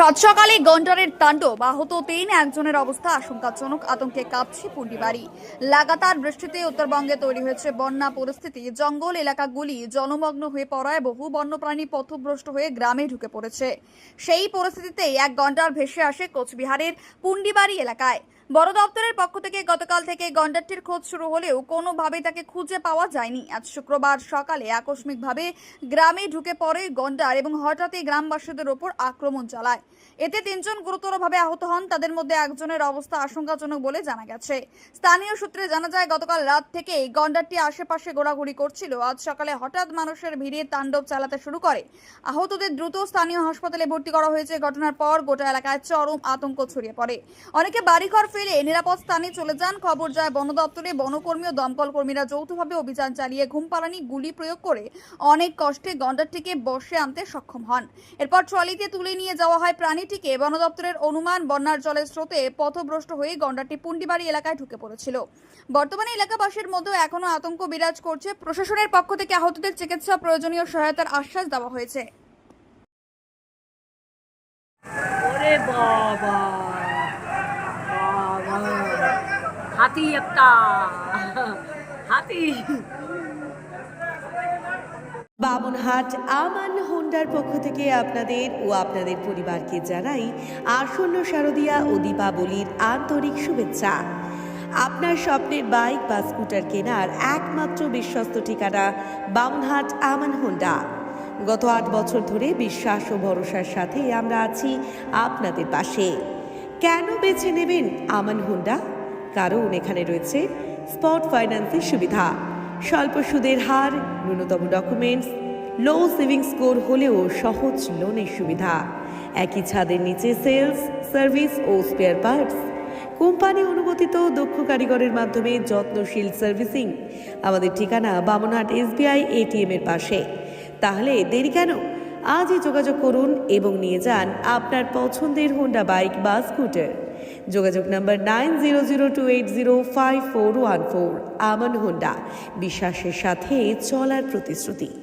সাত সকালে গন্ডারের তাণ্ডব আহত তিন, একজনের অবস্থা আশঙ্কাজনক, আতঙ্কে কাঁপছে পুন্ডিবাড়ি। লাগাতার বৃষ্টিতে উত্তরবঙ্গে তৈরি হয়েছে বন্যা পরিস্থিতি। জঙ্গল এলাকাগুলি জলমগ্ন হয়ে পড়ায় বহু বন্যপ্রাণী পথভ্রষ্ট হয়ে গ্রামে ঢুকে পড়েছে। সেই পরিস্থিতিতেই এক গন্ডার ভেসে আসে কোচবিহারের পুন্ডিবাড়ি এলাকায়। বড় দপ্তরের পক্ষ থেকে গতকাল থেকে গন্ডারটির খোঁজ শুরু হলেও কোনোভাবে তাকে খুঁজে পাওয়া যায়নি। আজ শুক্রবার সকালে আকস্মিকভাবে গ্রামে ঢুকে পড়ে গন্ডার এবং হঠাৎই গ্রামবাসীদের ওপর আক্রমণ চালায়। এতে তিনজন গুরুতরভাবে আহত হন, তাদের মধ্যে একজনের অবস্থা আশঙ্কাজনক বলে জানা গেছে। স্থানীয় সূত্রে জানা যায়, গতকাল রাত থেকেই গন্ডারটি আশেপাশে ঘোরাঘুরি করছিল। আজ সকালে হঠাৎ মানুষের ভিড়ে তাণ্ডব চালাতে শুরু করে। আহতদের দ্রুত স্থানীয় হাসপাতালে ভর্তি করা হয়েছে। ঘটনার পর গোটা এলাকায় চরম আতঙ্ক ছড়িয়ে পড়ে। অনেকে বাড়িঘর ফেলে নিরাপদ স্থানে চলে যান। খবর যায় বন দপ্তরে বনকর্মী ও দমকল কর্মীরা যৌথভাবে অভিযান চালিয়ে ঘুমপাড়ানি, গুলি প্রয়োগ করে অনেক কষ্টে গন্ডারটিকে বসে আনতে সক্ষম হন। এরপর ট্রলিতে তুলে নিয়ে যাওয়া হয় প্রাণীটিকে। বন দপ্তরের অনুমান, বন্যার জলের স্রোতে পথভ্রষ্ট হয়ে গন্ডারটি পুন্ডিবাড়ি এলাকায় ঢুকে পড়েছিল। বর্তমানে এলাকাবাসীর মধ্যে এখনও আতঙ্ক বিরাজ করছে। প্রশাসনের পক্ষ থেকে আহতদের চিকিৎসা প্রয়োজনীয় সহায়তার আশ্বাস দেওয়া হয়েছে। বাবা! হাতি একটা। হাতি। বামনহাট আমান হোন্ডার পক্ষ থেকে আপনাদের ও আপনাদের পরিবারকে জানাই আসন্ন শারদীয়া ও দীপাবলির আন্তরিক শুভেচ্ছা। আপনার স্বপ্নের বাইক বা স্কুটার কেনার একমাত্র বিশ্বস্ত ঠিকানা বামনহাট আমান হোন্ডা। গত আট বছর ধরে বিশ্বাস ও ভরসার সাথে আমরা আছি আপনাদের পাশে। কেন বেছে নেবেন আমান হোন্ডা? কারণ এখানে রয়েছে স্পট ফাইন্যান্সের সুবিধা। স্বল্প সুদের হার, ন্যূনতম ডকুমেন্টস লো সেভিং স্কোর হলেও সহজ লোনের সুবিধা। একই ছাদের নিচে সেলস সার্ভিস ও স্পেয়ার পার্টস কোম্পানি অনুমোদিত দক্ষ কারিগরের মাধ্যমে যত্নশীল সার্ভিসিং আমাদের ঠিকানা বামনহাট এসবিআই এটিএম এর পাশে। তাহলে দেরি কেন? আজই যোগাযোগ করুন এবং নিয়ে যান আপনার পছন্দের হোন্ডা বাইক বা স্কুটার যোগাযোগ number nine zero zero two eight zero five four one four. Aman Honda, বিশ্বাসের সাথে চলার প্রতিশ্রুতি।